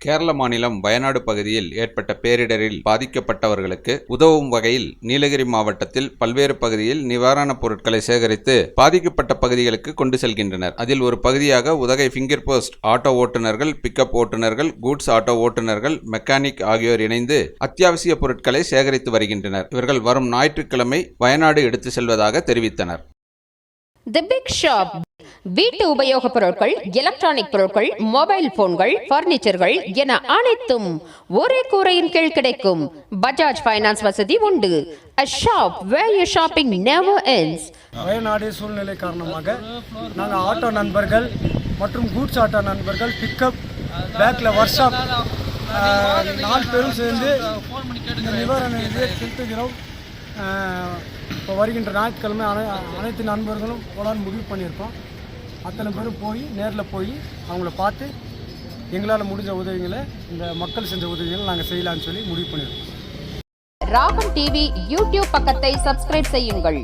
கேரள மாநிலம் வயநாடு பகுதியில் ஏற்பட்ட பேரிடரில் பாதிக்கப்பட்டவர்களுக்கு உதவும் வகையில் நீலகிரி மாவட்டத்தில் பல்வேறு பகுதியில் நிவாரணப் பொருட்களை சேகரித்து பாதிக்கப்பட்ட பகுதிகளுக்கு கொண்டு செல்கின்றனர். அதில் ஒரு பகுதியாக உதகை ஃபிங்கர் போஸ்ட் ஆட்டோ ஓட்டுநர்கள் பிக்கப் ஓட்டுநர்கள் கூட்ஸ் ஆட்டோ ஓட்டுநர்கள் மெக்கானிக் ஆகியோர் இணைந்து அத்தியாவசிய பொருட்களை சேகரித்து வருகின்றனர். இவர்கள் வரும் ஞாயிற்றுக்கிழமை வயநாடு எடுத்து செல்வதாக தெரிவித்தனர். தி பிக் ஷாப் வீட்டு உபயோகப் பொருட்கள் எலக்ட்ரானிக் பொருட்கள் மொபைல் போன்கள் பர்னிச்சர்கள் என அனைத்தும் ஒரே கூரையின் கீழ் கிடைக்கும். பஜாஜ் ஃபைனான்ஸ் வசதி உண்டு. A shop where you shopping never ends. Wayanad சூழ்நிலை காரணமாக நாங்கள் ஆட்டோ நண்பர்கள் மற்றும் கூட்ஸ் ஆட்டோ நண்பர்கள் பிக்கப் பேக்கில் ஒர்க் ஷாப் நாலு பேரும் சேர்ந்து இந்த நிவாரண நிதியை செலுத்துகிறோம் இப்போ வருகின்ற ஞாயிற்றுக்கிழமை அனை அனைத்து நண்பர்களும் போலான்னு முடிவு பண்ணியிருக்கோம். அத்தனை பேரும் போய் நேரில் போய் அவங்கள பார்த்து எங்களால் முடிஞ்ச உதவிகளை இந்த மக்கள் செஞ்ச உதவிகளை நாங்கள் செய்யலாம்னு சொல்லி முடிவு பண்ணியிருக்கோம் ராகம் டிவி யூடியூப் பக்கத்தை சப்ஸ்கிரைப் செய்யுங்கள்.